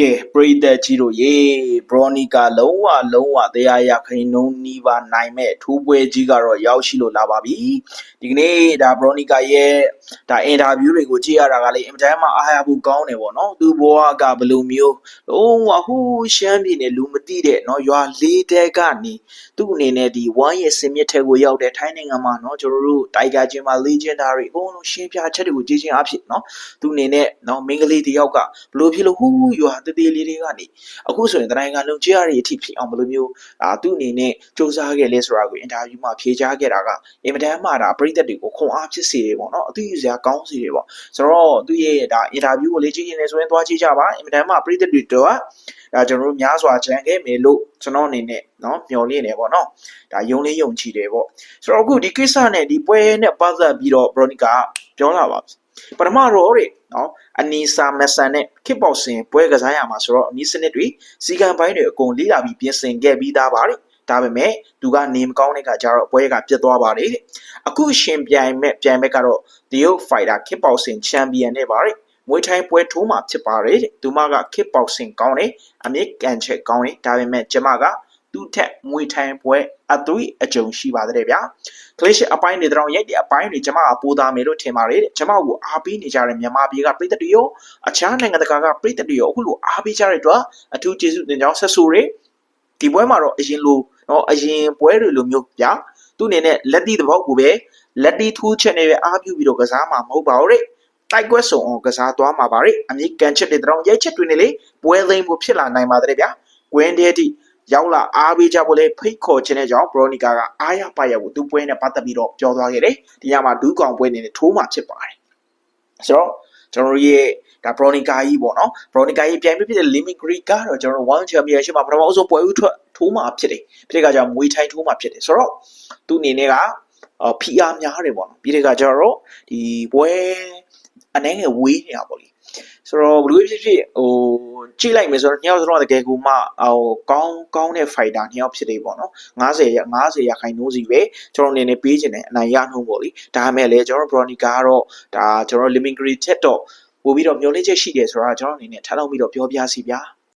ကဲပရိသတ်ကြီးတို့ရေဘရောနီကာလုံးဝလုံးဝတရားရခိုင်နှုံးနီးပါနိုင်မဲ့ထူးပွဲကြီးကတော့ရောက်ရှိလို့လာပါပြီဒီကနေ့ဒါဘရောနီကာရဲ့ဒါအင်တာဗျူးတွေကိုကြည့်ရတာကလေအင်တာမှာအားရဖို့ကောင်းတယ်ပေါ့နော်သူဘဝကဘယ်လိုမျိုးလုံးဝဟိုးရှမ်းပြည်နယ်လူမသိတဲ့နော်ရွာလေးတဲကနေသူ့အနေနဲ့ဒီဝိုင်းရဲ့စင်မြစ်ထဲကိုရောက်တဲ့ထိုင်းနိုင်ငံမှာနော်ကျွန်တော်တို့တိုင်ဂါဂျင်မှာလေဂျင်ဒါတွေအကုန်လုံးရှင်းပြချက်တွေကိုကြည့်ချင်းအဖြစ်နော်သူအနေနဲ့နော်မင်းကလေးတယောက်ကဘယ်လိုဖြစ်လို့ဟိုးရွာတသေးလေးတွေကနေအခုဆိုရင်တိုင်းကလုံချရတွေအထိဖြစ်အောင်ဘယ်လိုမျိုးအာသူ့အနေနဲ့စူးစမ်းခဲ့လဲဆိုတာကိုအင်တာဗျူးမှာဖြေကြားခဲ့တာကအင်မတန်မှဒါပရိသတ်တွေကိုခွန်အားဖြစ်စေတယ်ပေါ့နော်အသိဉာဏ်ကောင်းစေတယ်ပေါ့ဆိုတော့သူ့ရဲ့ဒါအင်တာဗျူးကိုလေ့ကြည့်ရင်လည်းဆိုရင်သွားကြည့်ကြပါအင်မတန်မှပရိသတ်တွေတော့ဒါကျွန်တော်တို့များစွာကြံခဲ့မယ်လို့ကျွန်တော်အနေနဲ့เนาะမျှော်လင့်နေပေါ့နော်ဒါယုံလေးယုံကြည်တယ်ပေါ့ဆိုတော့အခုဒီကိစ္စနဲ့ဒီပွဲနဲ့ပတ်သက်ပြီးတော့ဘရိုနီကာပြောလာပါပထမတော့တဲ့နော်အနီစာမဆန်နဲ့ခစ်ပေါက်စင်ပွဲကစားရမှာဆိုတော့အနည်းစနစ်တွေစီကံပိုင်းတွေအကုန်လေးလာပြီးပြင်ဆင်ခဲ့ပြီးသားပါတဲ့ ဒါပေမဲ့သူကနေမကောင်းတဲ့ကကြတော့ပွဲကပြတ်သွားပါတယ်တဲ့အခုရှင်ပြိုင်မဲ့ပြိုင်မဲ့ကတော့တရုတ်ဖိုင်တာခစ်ပေါက်စင်ချန်ပီယံနဲ့ပါတဲ့မွေးထိုင်းပွဲထိုးမှာဖြစ်ပါတယ်တဲ့သူမကခစ်ပေါက်စင်ကောင်းတယ်အမြင့်ကန်ချက်ကောင်းတယ်ဒါပေမဲ့ကျမကသူ့ထက်မွေးထိုင်းပွဲအသွေးအကြုံရှိပါတယ်ဗျာကလေးရှအပိုင်းတွေတောင်ရိုက်တဲ့အပိုင်းတွေကျမကပိုးသားမယ်လို့ထင်ပါတယ်တဲ့ကျမကိုအားပေးနေကြတဲ့မြန်မာပြည်ကပြည်သက်တွေရောအခြားနိုင်ငံတကာကပြည်သက်တွေရောအခုလိုအားပေးကြတဲ့အတွက်အထူးကျေးဇူးတင်ကြောင်းဆက်ဆိုရယ်ဒီပွဲမှာတော့အရင်လို နော်အရင်ပွဲတွေလိုမျိုးဗျာသူ့အနေနဲ့လက်တီသဘောကိုပဲလက်တီထူးချက်နဲ့ပဲအားပြုပြီးတော့ကစားမှာမဟုတ်ပါဘူးတဲ့တိုက်ကွက်စုံအောင်ကစားသွားမှာပါတဲ့အမေကန်ချက်တွေတောင်ရိုက်ချက်တွေနဲ့လေပွဲသိမ်းဖို့ဖြစ်လာနိုင်ပါတယ်ဗျာကွင်းတဲ့တိရောက်လာအားပေးကြဖို့လေဖိတ်ခေါ်ခြင်းတဲ့ကြောင့်ဘရိုနီကာကအားရပါရကိုသူ့ပွဲနဲ့ပတ်သက်ပြီးတော့ပြောသွားခဲ့တယ်ဒီညမှာဒူးကောင်ပွဲနေနဲ့ထိုးမှဖြစ်ပါတယ်ဆိုတော့ကျွန်တော်တို့ရဲ့ ဒါဘရိုနီကာကြီးပေါ့နော်ဘရိုနီကာကြီးပြိုင်ပြဖြစ်တဲ့ limit greek ကတော့ကျွန်တော်တို့ one championship မှာပထမဆုံးပွဲဥထွက်ထိုးမှဖြစ်တယ်ဖြစ်တဲ့ကကြောင့်မွေးထိုင်းထိုးမှဖြစ်တယ်ဆိုတော့သူ့အနေနဲ့ကအော် PR များတယ်ပေါ့နော်ပြီးတဲ့ကကျတော့ဒီပွဲအနေငယ်ဝေးနေတာပေါ့လေဆိုတော့ဘလူးဖြစ်ဖြစ်ဟိုကြည့်လိုက်မယ်ဆိုတော့နှစ်ယောက်စလုံးကတကယ်ကိုမှဟိုကောင်းကောင်းတဲ့ fighter နှစ်ယောက်ဖြစ်နေပေါ့နော်90ရ90ရခိုင်နှုန်းစီပဲကျွန်တော်အနေနဲ့ပေးချင်တယ်အနိုင်ရနှုန်းပေါ့လေဒါပေမဲ့လည်းကျွန်တော် Bronica ကတော့ဒါကျွန်တော် Liming Grid ချက်တော့ ပို့ပြီးတော့မျောလင့်ချက်ရှိတယ်ဆိုတာကျွန်တော်အနေနဲ့ထားလောက်ပြီးတော့ပြောပြစီဗျာ